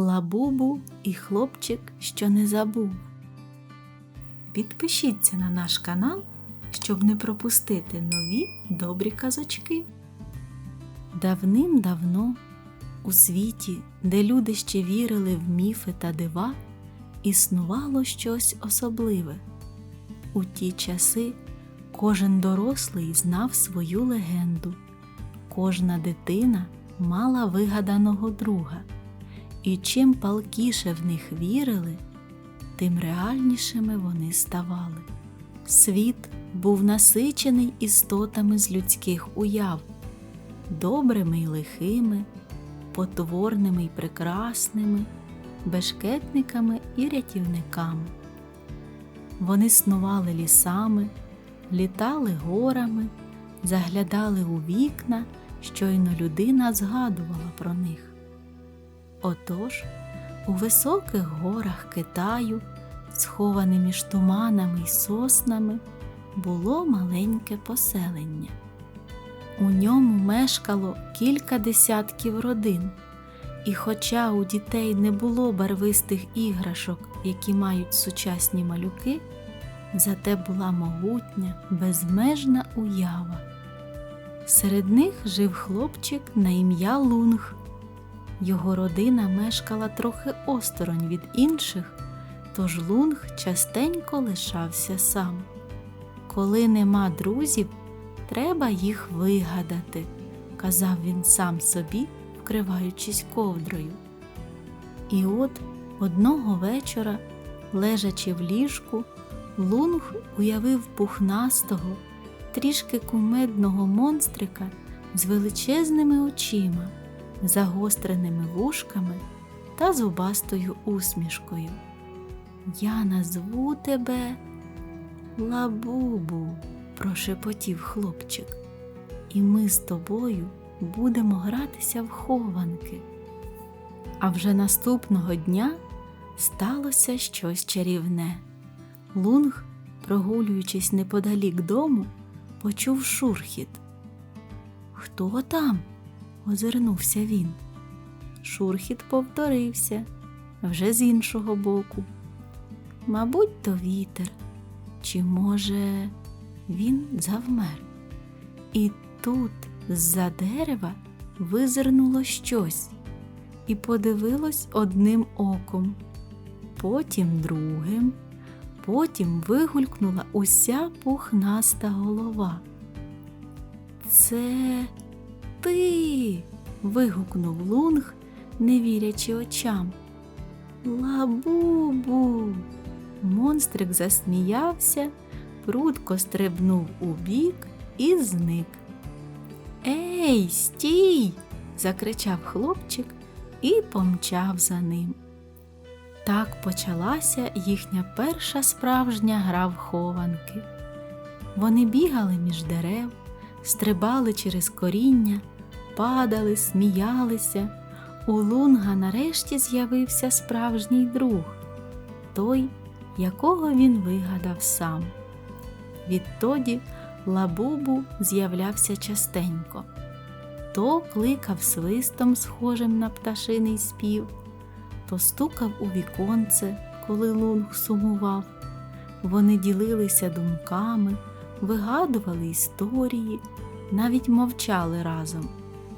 Лабубу і хлопчик, що не забув. Підпишіться на наш канал, щоб не пропустити нові добрі казочки. Давним-давно у світі, де люди ще вірили в міфи та дива, існувало щось особливе. У ті часи кожен дорослий знав свою легенду, кожна дитина мала вигаданого друга, і чим палкіше в них вірили, тим реальнішими вони ставали. Світ був насичений істотами з людських уяв, добрими й лихими, потворними й прекрасними, бешкетниками і рятівниками. Вони снували лісами, літали горами, заглядали у вікна, щойно людина згадувала про них. Отож, у високих горах Китаю, сховане між туманами й соснами, було маленьке поселення. У ньому мешкало кілька десятків родин, і хоча у дітей не було барвистих іграшок, які мають сучасні малюки, зате була могутня, безмежна уява. Серед них жив хлопчик на ім'я Лунг. Його родина мешкала трохи осторонь від інших, тож Лунг частенько лишався сам. Коли нема друзів, треба їх вигадати, казав він сам собі, вкриваючись ковдрою. І от одного вечора, лежачи в ліжку, Лунг уявив пухнастого, трішки кумедного монстрика з величезними очима, загостреними вушками та зубастою усмішкою. Я назву тебе Лабубу, прошепотів хлопчик, і ми з тобою будемо гратися в хованки. А вже наступного дня сталося щось чарівне. Лунг, прогулюючись неподалік дому, почув шурхіт. Хто там? Озирнувся він. Шурхіт повторився вже з іншого боку. Мабуть, то вітер, чи, може, він завмер. І тут з-за дерева визирнуло щось і подивилось одним оком, потім другим, потім вигулькнула уся пухнаста голова. Це ти. вигукнув лунг, не вірячи очам. Лабубу. Монстрик засміявся, прудко стрибнув у бік і зник. Ей, стій! закричав хлопчик і помчав за ним. Так почалася їхня перша справжня гра в хованки. Вони бігали між дерев, стрибали через коріння, падали, сміялися. У лунга нарешті з'явився справжній друг, той, якого він вигадав сам. Відтоді лабубу з'являвся частенько, то кликав свистом, схожим на пташиний спів, то стукав у віконце, коли лунг сумував. Вони ділилися думками, вигадували історії, навіть мовчали разом,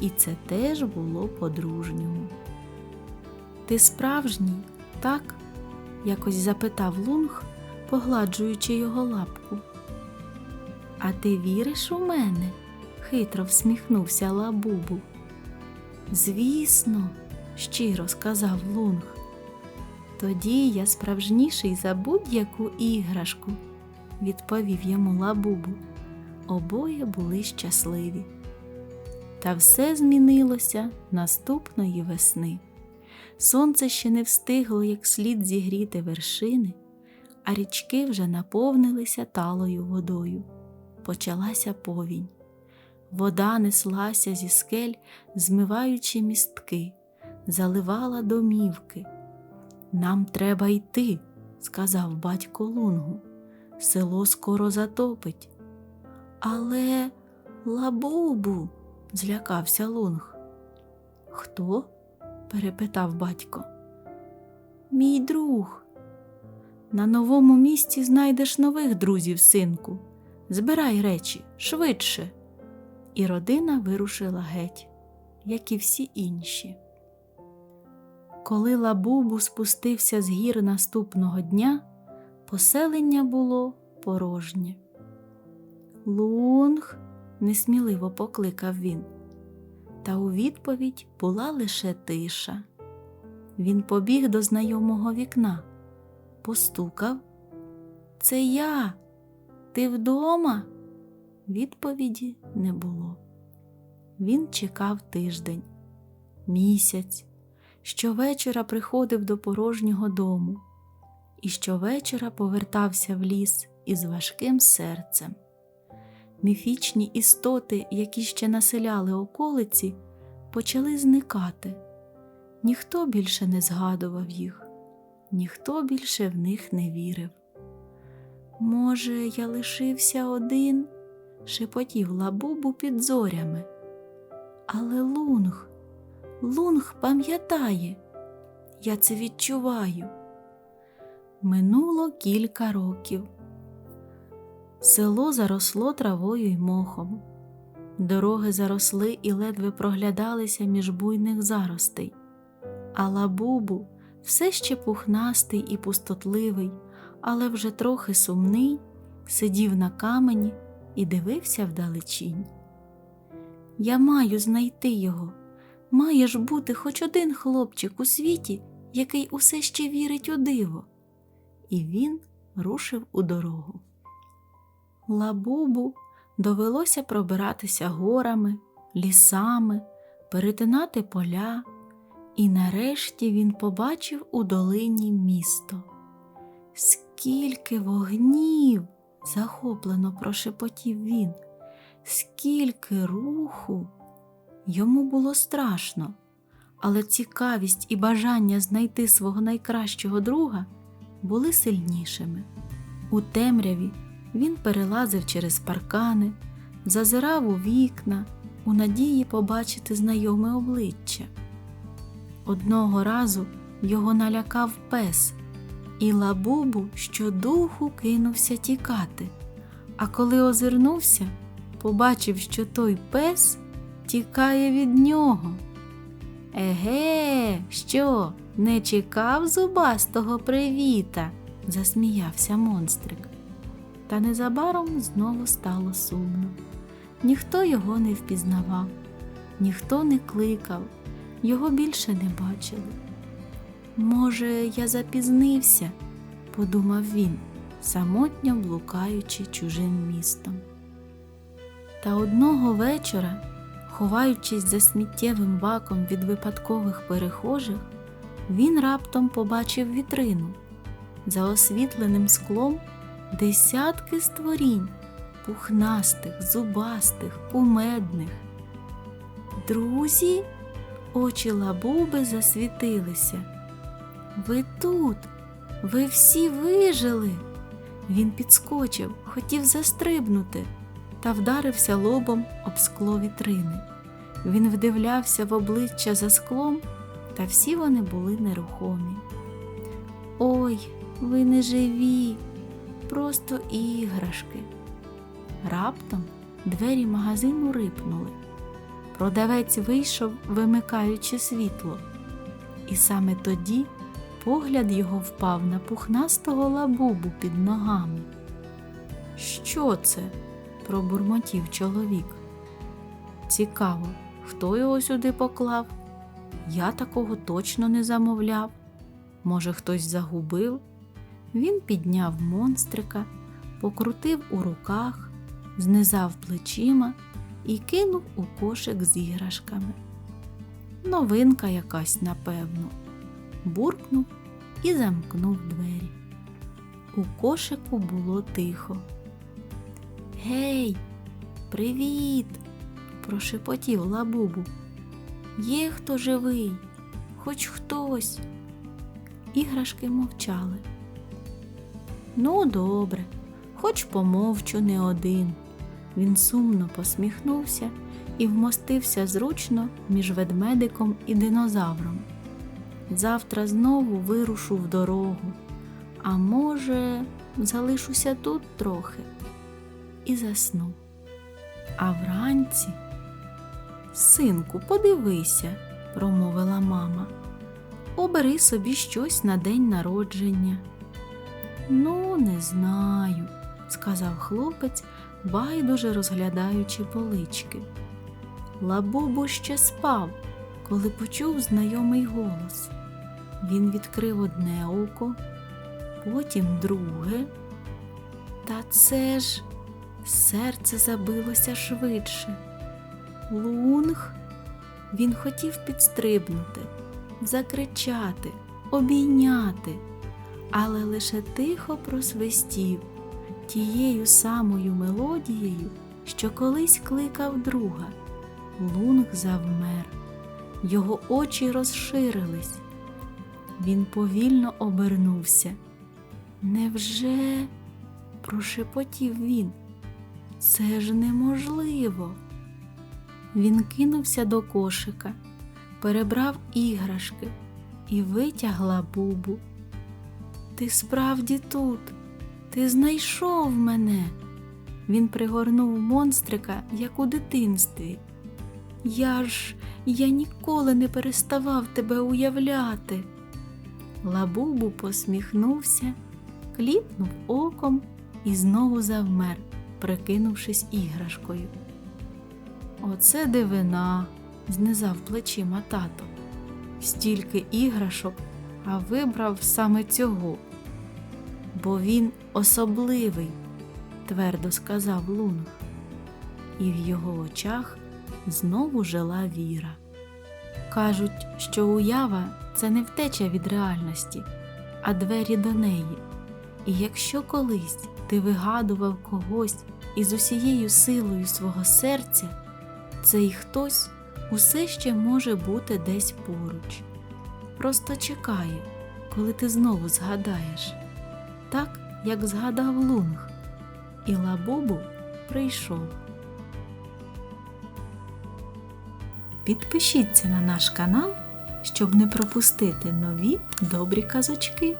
і це теж було по-дружньому. Ти справжній, так? якось запитав лунг, погладжуючи його лапку. А ти віриш у мене? хитро всміхнувся лабубу. Звісно, щиро сказав лунг. Тоді я справжніший за будь-яку іграшку, відповів йому лабубу. Обоє були щасливі. Та все змінилося наступної весни. Сонце ще не встигло як слід зігріти вершини, а річки вже наповнилися талою водою. Почалася повінь. Вода неслася зі скель, змиваючи містки, заливала домівки. Нам треба йти, сказав батько Лунгу. Село скоро затопить. Але лабубу, злякався Лунг. Хто? перепитав батько. мій друг. На новому місці знайдеш нових друзів, синку. Збирай речі швидше. І родина вирушила геть, як і всі інші. Коли Лабубу спустився з гір наступного дня, поселення було порожнє. Лунг, несміливо покликав він, та у відповідь була лише тиша. Він побіг до знайомого вікна, постукав. Це я. Ти вдома? Відповіді не було. Він чекав тиждень, місяць, щовечора приходив до порожнього дому і щовечора повертався в ліс із важким серцем. Міфічні істоти, які ще населяли околиці, почали зникати. Ніхто більше не згадував їх, ніхто більше в них не вірив. Може, я лишився один, шепотів лабубу під зорями. Але лунг, лунг пам'ятає, я це відчуваю. Минуло кілька років. Село заросло травою й мохом. Дороги заросли і ледве проглядалися між буйних заростей, а лабубу все ще пухнастий і пустотливий, але вже трохи сумний, сидів на камені і дивився вдалечінь. Я маю знайти його. Має ж бути хоч один хлопчик у світі, який усе ще вірить у диво. І він рушив у дорогу. Лабубу довелося пробиратися горами, лісами, перетинати поля, і нарешті він побачив у долині місто. Скільки вогнів! захоплено прошепотів він, скільки руху. Йому було страшно, але цікавість і бажання знайти свого найкращого друга були сильнішими. У темряві він перелазив через паркани, зазирав у вікна, у надії побачити знайоме обличчя. Одного разу його налякав пес, і лабубу щодуху кинувся тікати. А коли озирнувся, побачив, що той пес тікає від нього. Еге, що, не чекав зубастого привіта? засміявся монстрик. Та незабаром знову стало сумно. Ніхто його не впізнавав, ніхто не кликав, його більше не бачили. Може, я запізнився, подумав він, самотньо блукаючи чужим містом. Та одного вечора, ховаючись за сміттєвим баком від випадкових перехожих, він раптом побачив вітрину. За освітленим склом десятки створінь, пухнастих, зубастих, кумедних. Друзі, очі лабуби засвітилися. Ви тут, ви всі вижили. Він підскочив, хотів застрибнути та вдарився лобом об скло вітрини. Він вдивлявся в обличчя за склом, та всі вони були нерухомі. Ой, ви не живі, просто іграшки. Раптом двері магазину рипнули. Продавець вийшов, вимикаючи світло, і саме тоді погляд його впав на пухнастого лабубу під ногами. Що це? Пробурмотів чоловік. Цікаво, хто його сюди поклав? Я такого точно не замовляв. Може, хтось загубив? Він підняв монстрика, покрутив у руках, знизав плечима і кинув у кошик з іграшками. Новинка якась, напевно, буркнув і замкнув двері. У кошику було тихо. Гей, привіт! прошепотів лабубу. Є хто живий, хоч хтось. Іграшки мовчали. Ну, добре, хоч помовчу не один. Він сумно посміхнувся і вмостився зручно між ведмедиком і динозавром. завтра знову вирушу в дорогу, а може, залишуся тут трохи і засну. А вранці, синку, подивися, промовила мама. Обери собі щось на день народження. Ну, не знаю, сказав хлопець, байдуже розглядаючи полички. Лабубу ще спав, коли почув знайомий голос. Він відкрив одне око, потім друге. Та це ж серце забилося швидше. Лунг. Він хотів підстрибнути, закричати, обійняти, але лише тихо просвистів тією самою мелодією, що колись кликав друга. Лунг завмер, його очі розширились. Він повільно обернувся. Невже? прошепотів він. Це ж неможливо. Він кинувся до кошика, перебрав іграшки і витягла бубу. Ти справді тут, ти знайшов мене. Він пригорнув монстрика, як у дитинстві. Я ж я ніколи не переставав тебе уявляти. Лабубу посміхнувся, кліпнув оком і знову завмер, прикинувшись іграшкою. Оце дивина, знизав плечима тато. Стільки іграшок, а вибрав саме цього. Бо він особливий, твердо сказав Лунг. І в його очах знову жила віра. Кажуть, що уява це не втеча від реальності, а двері до неї. І якщо колись ти вигадував когось із усією силою свого серця, цей хтось усе ще може бути десь поруч. Просто чекає, коли ти знову згадаєш, так як згадав Лунг, і Лабубу прийшов. Підпишіться на наш канал, щоб не пропустити нові добрі казочки.